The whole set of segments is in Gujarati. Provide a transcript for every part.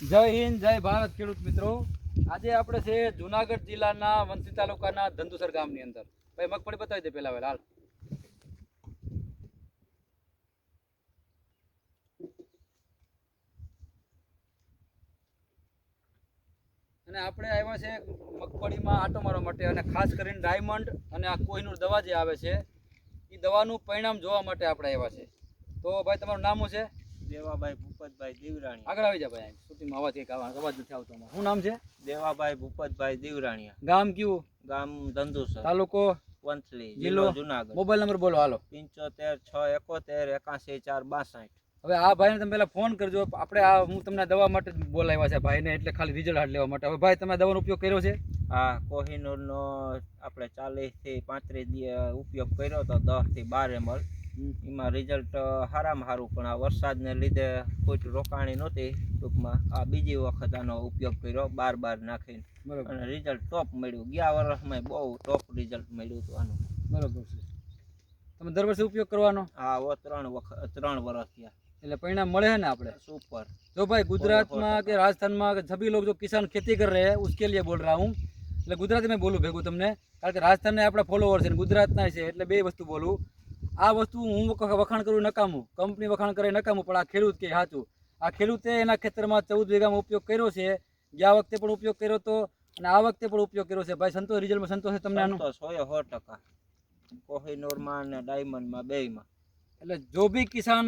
જય હિન્દ, જય ભારત ખેડૂત મિત્રો. આજે આપણે છે જુનાગઢ જિલ્લાના વંથલી તાલુકાના ધંધુસર ગામની અંદર. ભાઈ, મગફળી બતાવી દે પેલા હાલ. અને આપણે આવ્યા છે મગફળીમાં આટો મારવા માટે અને ખાસ કરીને ડાયમંડ અને આ કોહિનૂર દવા જે આવે છે એ દવાનું પરિણામ જોવા માટે આપણે આવ્યા છે. તો ભાઈ, તમારું નામ શું છે? દેવાભાઈ ભૂપતભાઈ દેવરાણી આગળ આવી જા ભાઈ સુધીમાં અવાજ કંઈક આવા અવાજ નથી આવતો શું નામ છે? દેવાભાઈ ભૂપતભાઈ દીવરાણીયા. ગામ કયું? ગામ ધંધુસર તાલુકો? વંથલી જિલ્લો? જુનાગઢ. મોબાઈલ નંબર બોલો હાલો. પંચોતેર છ એકોતેર એકાસી ચાર બાસઠ. હવે આ ભાઈને તમે પહેલાં ફોન કરજો. આપણે આ હું તમને દવા માટે બોલાવ્યા છે ભાઈને એટલે ખાલી રિઝલ્ટ હાથ લેવા માટે. હવે ભાઈ તમે દવાનો ઉપયોગ કર્યો છે? આ કોહિનૂરનો આપણે ચાલીસથી પાંત્રીસ ઉપયોગ કર્યો તો દસથી બાર એમલ એમાં રિઝલ્ટ સારામાં સારું પણ આ વરસાદને લીધે કોઈ રોકાણી નહોતી. ટૂંકમાં આ બીજી વખત આનો ઉપયોગ કર્યો બાર બાર નાખીને. અને રિઝલ્ટ ટોપ મળ્યું. ગયા વર્ષમાં બહુ ટોપ રિઝલ્ટ મળ્યું હતું આનું. બરાબર છે. તમે દર વર્ષે ઉપયોગ કરવાનો? હા ઓ ત્રણ વખત ત્રણ વર્ષ થયા. એટલે પરિણામ મળે છે ને આપણે? સુપર જો ભાઈ ગુજરાતમાં કે રાજસ્થાનમાં કે સભી લોકો જો કિસાન ખેતી કરી રહે ઉસકે લીએ બોલ રહા હું. એટલે ગુજરાતી મેં બોલું ભેગું તમને. કારણ કે રાજસ્થાનના આપણા ફોલોવર છે ગુજરાતના છે એટલે બે વસ્તુ બોલું. આ વસ્તુ હું વખાણ કરું નકામું. કંપની વખાણ કરે નકામું પણ આ ખેડૂત કે સાચું. આ ખેડૂતે એના ખેતરમાં ચૌદ વીઘામાં ઉપયોગ કર્યો છે. ગયા વખતે પણ ઉપયોગ કર્યો હતો અને આ વખતે પણ ઉપયોગ કર્યો છે. ભાઈ સંતોષ રિઝલ્ટમાં સંતોષ છે તમને આનું? સો હોય સો ટકા. કોહિનોરમાં અને ડાયમંડમાં બેયમાં. એટલે જો બી કિસાન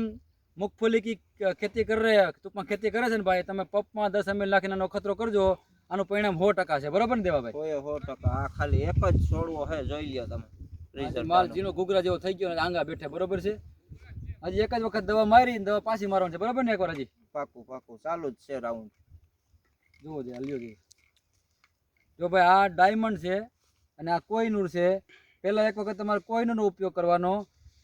મગફળી કી ખેતી કરી રહ્યા ટૂંકમાં ખેતી કરે છે ને ભાઈ તમે પપમાં દસ એમએલ નાખીને ખતરો કરજો આનું પરિણામ સો ટકા છે. બરાબર ને દેવાભાઈ? કોઈ સો ટકા. આ ખાલી એક જ છોડવો હે જોઈ લ્યો તમે. માલ જીનો ઘૂઘરા જેવો થઈ ગયો અને આંગા બેઠે બરોબર છે? હજી એક જ વખત દવા મારી ને દવા પાછી મારવાની છે બરોબર ને એકવાર હજી પાકું પાકું. ચાલુ જ છે રાઉન્ડ જુઓ છે હલ્યો છે જો ભાઈ આ ડાયમંડ છે અને આ કોઈનૂર છે. પહેલાં એક વખત તમારે કોઈનૂરનો ઉપયોગ કરવાનો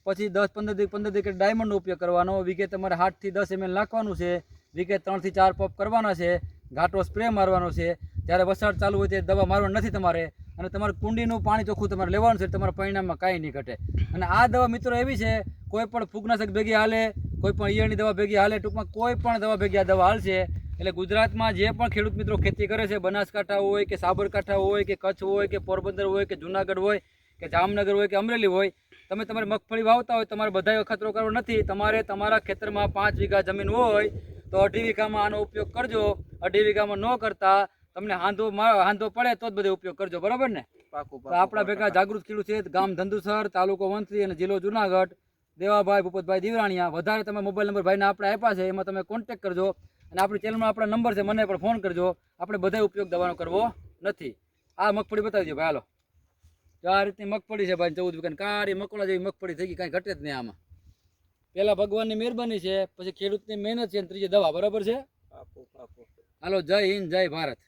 પછી દસ પંદર દી પંદર દી ડાયમંડનો ઉપયોગ કરવાનો. વીઘે તમારે આઠથી દસ એમએલ નાખવાનું છે. વીઘે ત્રણથી ચાર પંપ કરવાના છે. ઘાટો સ્પ્રે મારવાનો છે. જ્યારે વરસાદ ચાલુ હોય ત્યારે દવા મારવાની નથી તમારે. અને તમારે કુંડીનું પાણી ચોખ્ખું તમારે લેવાનું છે, તમારા પરિણામમાં કાંઈ નહીં ઘટે. અને આ દવા મિત્રો એવી છે, કોઈ પણ ફૂગનાશક ભેગી હાલે, કોઈ પણ ઈયળની દવા ભેગી હાલે, ટૂંકમાં કોઈ પણ દવા ભેગી આ દવા હાલશે. એટલે ગુજરાતમાં જે પણ ખેડૂત મિત્રો ખેતી કરે છે, બનાસકાંઠા હોય કે સાબરકાંઠા હોય કે કચ્છ હોય કે પોરબંદર હોય કે જુનાગઢ હોય કે જામનગર હોય કે અમરેલી હોય, તમે તમારી મગફળી વાવતા હોય, તમારે બધાએ ખતરો કરવો નથી. તમારે તમારા ખેતરમાં પાંચ વીઘા જમીન હોય, તો અઢી વીઘામાં આનો ઉપયોગ કરજો. અઢી વીઘામાં ન કરતા તમને હાંધો મા- હાંધો પડે તો જ બધો ઉપયોગ કરજો બરાબર ને? આપણા ભેગા જાગૃત ખેડૂત છે ગામ ધંધુસર તાલુકો વંથલી અને જિલ્લો જુનાગઢ દેવાભાઈ ભૂપતભાઈ દિવરાણીયા વધારે તમે મોબાઈલ નંબર ભાઈને આપણે આપ્યા છે એમાં તમે કોન્ટેક કરજો અને આપણી ચેનલમાં આપણા નંબર છે મને પણ ફોન કરજો. આપણે બધા ઉપયોગ દવાનો કરવો નથી. આ મગફળી બતાવજો ભાઈ હાલો. તો આ રીતની મગફળી છે ભાઈ ચૌદ વીઘાની કાળી મકોડા જેવી મગફળી થઈ ગઈ કાંઈ ઘટે જ નહીં આમાં. પહેલાં ભગવાનની મહેરબાની છે પછી ખેડૂતની મહેનત છે અને ત્રીજી દવા બરાબર છે? હાલો જય હિન્દ જય ભારત.